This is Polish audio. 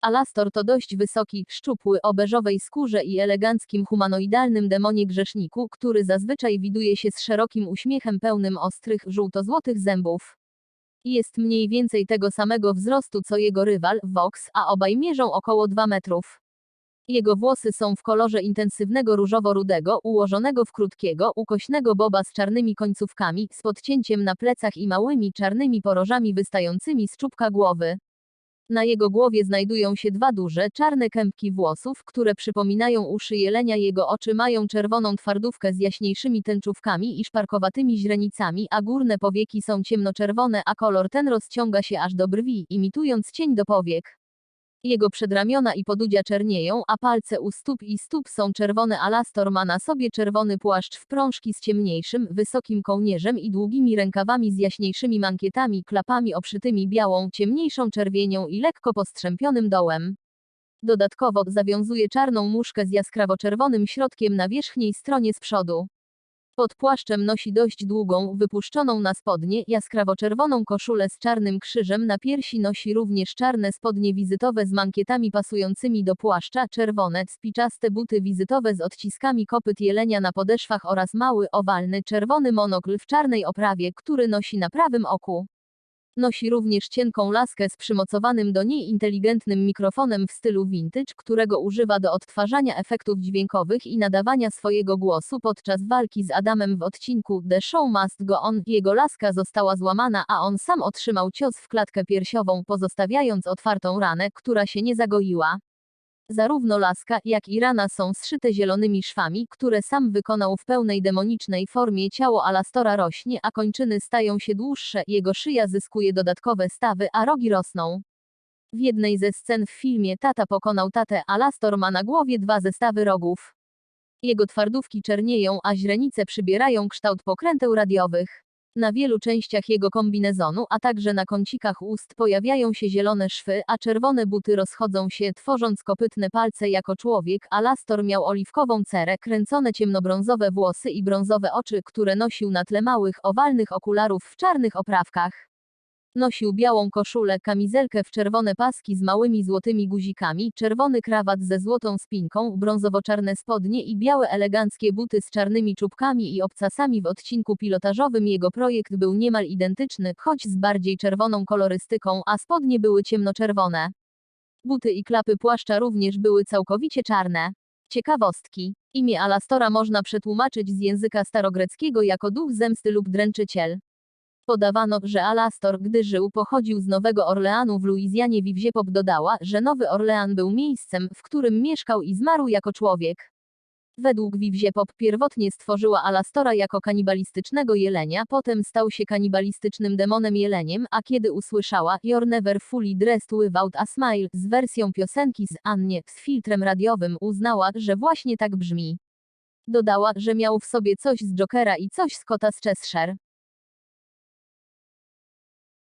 Alastor to dość wysoki, szczupły, o beżowej skórze i eleganckim humanoidalnym demonie grzeszniku, który zazwyczaj widuje się z szerokim uśmiechem pełnym ostrych, żółto-złotych zębów. Jest mniej więcej tego samego wzrostu co jego rywal, Vox, a obaj mierzą około 2 metrów. Jego włosy są w kolorze intensywnego różowo-rudego, ułożonego w krótkiego, ukośnego boba z czarnymi końcówkami, z podcięciem na plecach i małymi czarnymi porożami wystającymi z czubka głowy. Na jego głowie znajdują się dwa duże, czarne kępki włosów, które przypominają uszy jelenia. Jego oczy mają czerwoną twardówkę z jaśniejszymi tęczówkami i szparkowatymi źrenicami, a górne powieki są ciemnoczerwone, a kolor ten rozciąga się aż do brwi, imitując cień do powiek. Jego przedramiona i podudzia czernieją, a palce u stóp i stóp są czerwone. Alastor ma na sobie czerwony płaszcz w prążki z ciemniejszym, wysokim kołnierzem i długimi rękawami z jaśniejszymi mankietami, klapami obszytymi białą, ciemniejszą czerwienią i lekko postrzępionym dołem. Dodatkowo zawiązuje czarną muszkę z jaskrawo-czerwonym środkiem na wierzchniej stronie z przodu. Pod płaszczem nosi dość długą, wypuszczoną na spodnie, jaskrawo-czerwoną koszulę z czarnym krzyżem, na piersi nosi również czarne spodnie wizytowe z mankietami pasującymi do płaszcza, czerwone, spiczaste buty wizytowe z odciskami kopyt jelenia na podeszwach oraz mały, owalny, czerwony monokl w czarnej oprawie, który nosi na prawym oku. Nosi również cienką laskę z przymocowanym do niej inteligentnym mikrofonem w stylu vintage, którego używa do odtwarzania efektów dźwiękowych i nadawania swojego głosu podczas walki z Adamem w odcinku The Show Must Go On. Jego laska została złamana, a on sam otrzymał cios w klatkę piersiową, pozostawiając otwartą ranę, która się nie zagoiła. Zarówno laska, jak i rana są zszyte zielonymi szwami, które sam wykonał w pełnej demonicznej formie. Ciało Alastora rośnie, a kończyny stają się dłuższe, jego szyja zyskuje dodatkowe stawy, a rogi rosną. W jednej ze scen w filmie Tata pokonał tatę, Alastor ma na głowie dwa zestawy rogów. Jego twardówki czernieją, a źrenice przybierają kształt pokręteł radiowych. Na wielu częściach jego kombinezonu, a także na kącikach ust pojawiają się zielone szwy, a czerwone buty rozchodzą się, tworząc kopytne palce jako człowiek. Alastor miał oliwkową cerę, kręcone ciemnobrązowe włosy i brązowe oczy, które nosił na tle małych, owalnych okularów w czarnych oprawkach. Nosił białą koszulę, kamizelkę w czerwone paski z małymi złotymi guzikami, czerwony krawat ze złotą spinką, brązowo-czarne spodnie i białe eleganckie buty z czarnymi czubkami i obcasami w odcinku pilotażowym. Jego projekt był niemal identyczny, choć z bardziej czerwoną kolorystyką, a spodnie były ciemnoczerwone. Buty i klapy płaszcza również były całkowicie czarne. Ciekawostki. Imię Alastora można przetłumaczyć z języka starogreckiego jako duch zemsty lub dręczyciel. Podawano, że Alastor, gdy żył, pochodził z Nowego Orleanu w Luizjanie. Wivziepop dodała, że Nowy Orlean był miejscem, w którym mieszkał i zmarł jako człowiek. Według Wivziepop pierwotnie stworzyła Alastora jako kanibalistycznego jelenia, potem stał się kanibalistycznym demonem jeleniem, a kiedy usłyszała You're never fully dressed without a smile z wersją piosenki z Annie z filtrem radiowym uznała, że właśnie tak brzmi. Dodała, że miał w sobie coś z Jokera i coś z kota z Cheshire.